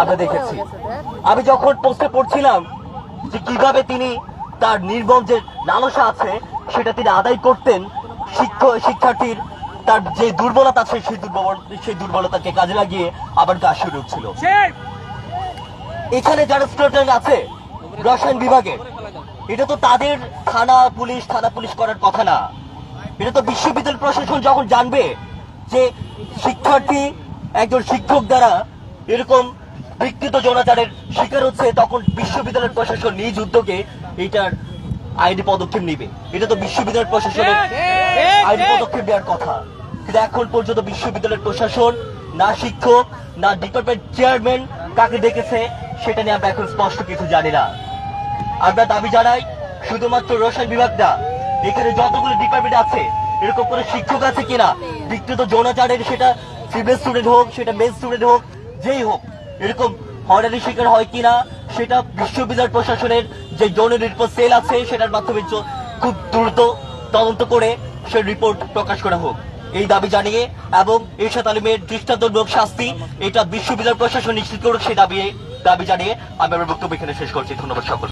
আমরা দেখেছি। আমি যখন পোস্টে পড়ছিলাম যে কীভাবে তিনি তার নির্মম যে লালসা আছে সেটা তিনি আদায় করতেন শিক্ষক শিক্ষার্থীর তার যে দুর্বলতা আছে সেই দুর্বল সেই দুর্বলতাকে কাজে লাগিয়ে আবার কাজ শুরু হচ্ছিল এখানে যারা স্টুডেন্ট আছে রসায়ন বিভাগে এটা তো তাদের থানা পুলিশ থানা পুলিশ করার কথা না। এটা তো বিশ্ববিদ্যালয় প্রশাসন যখন জানবে যে শিক্ষার্থী একজন শিক্ষক দ্বারা এরকম বিকৃত জনাচারের শিকার হচ্ছে তখন বিশ্ববিদ্যালয় প্রশাসন নিজ উদ্যোগে এটার আইনি পদক্ষেপ নিবে। এটা তো বিশ্ববিদ্যালয় প্রশাসনের আইনি পদক্ষেপ নেওয়ার কথা। কিন্তু এখন পর্যন্ত বিশ্ববিদ্যালয়ের প্রশাসন না শিক্ষক না ডিপার্টমেন্ট চেয়ারম্যান কাকে ডেকেছে সেটা নিয়ে আমরা এখন স্পষ্ট কিছু জানি না। আমরা দাবি জানাই শুধুমাত্র রসায়ন বিভাগ না এখানে যতগুলো ডিপার্টমেন্ট আছে এরকম কোনো শিক্ষক আছে কিনা? বিকৃত যৌনাচারের সেটা ফিমেল স্টুডেন্ট হোক সেটা মেল স্টুডেন্ট হোক যেই হোক এরকম হয়রানি শিকার হয় কিনা সেটা বিশ্ববিদ্যালয় প্রশাসনের যে যৌন রিপোর্ট সেল আছে সেটার মাধ্যমে খুব দ্রুত তদন্ত করে সে রিপোর্ট প্রকাশ করা হোক। এই দাবি জানিয়ে এবং এরশাদ আলমের দৃষ্টান্তমূলক শাস্তি এটা বিশ্ববিদ্যালয় প্রশাসন নিশ্চিত করুক সেই দাবি দাবি জানিয়ে আমি আমার বক্তব্য এখানে শেষ করছি। ধন্যবাদ সকল